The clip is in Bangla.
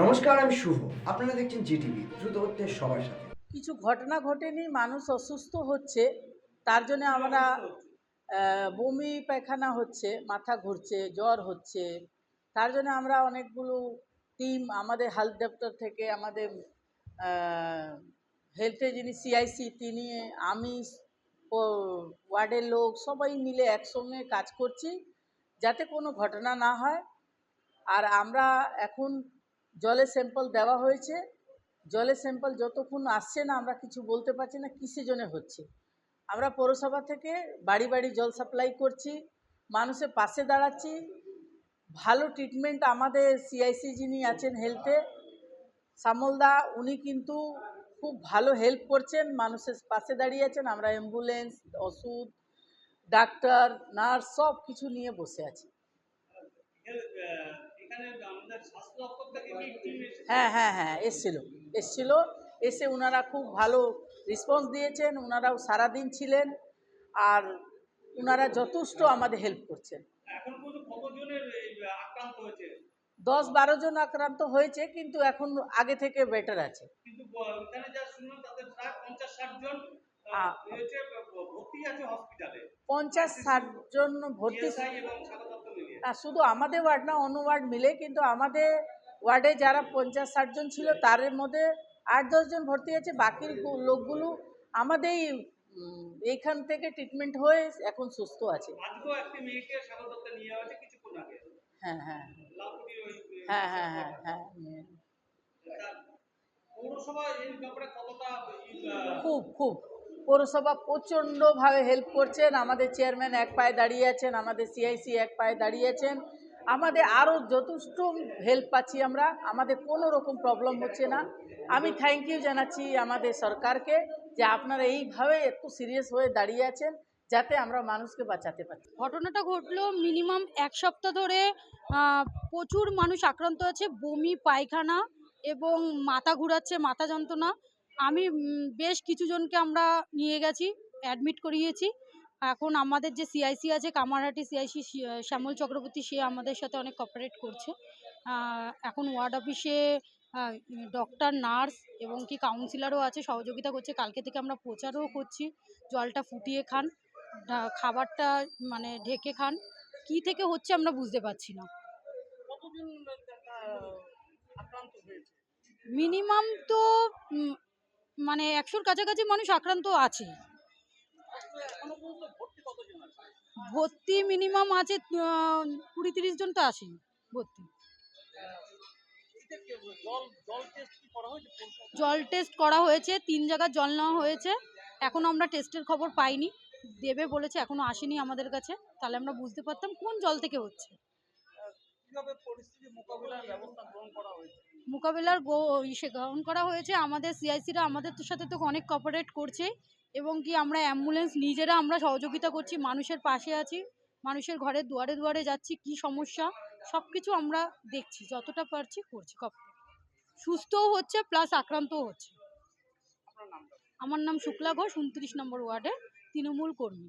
নমস্কার, আমি শুভ। আপনারা দেখছেন জিটিভি, দ্রুত হচ্ছে সবার সাথে। কিছু ঘটনা ঘটেনি, মানুষ অসুস্থ হচ্ছে, তার জন্য আমরা বমি পায়খানা হচ্ছে, মাথা ঘুরছে, জ্বর হচ্ছে। তার জন্য আমরা অনেকগুলো টিম আমাদের হেলথ দপ্তর থেকে, আমাদের হেলথে যিনি সিআইসি তিনি, আমি ওয়ার্ডের লোক, সবাই মিলে একসঙ্গে কাজ করছি, যাতে কোনো ঘটনা না হয়। আর আমরা এখন জলের স্যাম্পল দেওয়া হয়েছে। জলের স্যাম্পল যতক্ষণ আসছে না, আমরা কিছু বলতে পারছি না কিসের জন্য হচ্ছে। আমরা পৌরসভা থেকে বাড়ি বাড়ি জল সাপ্লাই করছি, মানুষের পাশে দাঁড়াচ্ছি। ভালো ট্রিটমেন্ট আমাদের সিআইসি যিনি আছেন হেলথে সামলদা উনি কিন্তু খুব ভালো হেল্প করছেন, মানুষের পাশে দাঁড়িয়ে আছেন। আমরা অ্যাম্বুলেন্স ওষুধ ডাক্তার নার্স সব কিছু নিয়ে বসে আছি। হ্যাঁ হ্যাঁ হ্যাঁ এসছিল। এসছিল এসে ওনারা খুব ভালো রেসপন্স দিয়েছেন ওনারাও সারাদিন ছিলেন আর ওনারা যথেষ্ট আমাদের হেল্প করছেন। দশ বারো জন আক্রান্ত হয়েছে কিন্তু এখন আগে থেকে বেটার আছে। পঞ্চাশ ষাট জন ভর্তি না শুধু আমাদের ওয়ার্ড না অন্য ওয়ার্ড মিলে কিন্তু আমাদের ওয়ার্ডে যারা পঞ্চাশ ষাট জন ছিল তার মধ্যে আট দশজন ভর্তি হয়েছে। বাকি লোকগুলো আমাদের এইখান থেকে ট্রিটমেন্ট হয়ে এখন সুস্থ আছে। হ্যাঁ হ্যাঁ। হ্যাঁ হ্যাঁ হ্যাঁ হ্যাঁ ই, আহ, খুব খুব। পৌরসভা প্রচণ্ডভাবে হেল্প করছেন। আমাদের চেয়ারম্যান এক পায়ে দাঁড়িয়ে আছেন, আমাদের সিআইসি এক পায়ে দাঁড়িয়ে আছেন। আমাদের আরও যথেষ্ট হেল্প পাচ্ছি আমরা। আমাদের কোনো রকম প্রবলেম হচ্ছে না। আমি থ্যাংক ইউ জানাচ্ছি আমাদের সরকারকে যে আপনারা এইভাবে একটু সিরিয়াস হয়ে দাঁড়িয়ে আছেন, যাতে আমরা মানুষকে বাঁচাতে পারি। ঘটনাটা ঘটলো মিনিমাম এক সপ্তাহ ধরে প্রচুর মানুষ আক্রান্ত আছে, বমি, পায়খানা এবং মাথা ঘুরাচ্ছে, মাথা যন্ত্রণা। আমি বেশ কিছু জনকে আমরা নিয়ে গেছি অ্যাডমিট করিয়েছি। এখন আমাদের যে সিআইসি আছে কামারহাটি সিআইসি শ্যামল চক্রবর্তী সে আমাদের সাথে অনেক কপারেট করছে। এখন ওয়ার্ড অফিসে ডক্টর নার্স এবং কি কাউন্সিলারও আছে সহযোগিতা করছে। কালকে থেকে আমরা প্রচারও করছি। জলটা ফুটিয়ে খান খাবারটা মানে ঢেকে খান। কি থেকে হচ্ছে আমরা বুঝতে পারছি না। মিনিমাম তো মানে একশোর কাছাকাছি মানুষ আক্রান্ত আছে। ভর্তি মিনিমাম আছে কুড়ি তিরিশ জন তো আছে ভর্তি। জল টেস্ট করা হয়েছে, তিন জায়গার জল নেওয়া হয়েছে। এখনও আমরা টেস্টের খবর পাইনি। দেবে বলেছে এখনও আসেনি আমাদের কাছে। তাহলে আমরা বুঝতে পারতাম কোন জল থেকে হচ্ছে। কীভাবে পরিস্থিতি মোকাবিলার ব্যবস্থা গ্রহণ করা হয়েছে? মোকাবিলার ইসে গ্রহণ করা হয়েছে। আমাদের সিআইসিরা আমাদের তো সাথে তো অনেক কপারেট করছে এবং কি আমরা অ্যাম্বুলেন্স নিজেরা আমরা সহযোগিতা করছি মানুষের পাশে আছি মানুষের ঘরে দুয়ারে দুয়ারে যাচ্ছি কি সমস্যা সব কিছু আমরা দেখছি যতটা পারছি করছি সুস্থও হচ্ছে প্লাস আক্রান্তও হচ্ছে। আমার নাম শুক্লা ঘোষ উনত্রিশ নম্বর ওয়ার্ডের তৃণমূল কর্মী।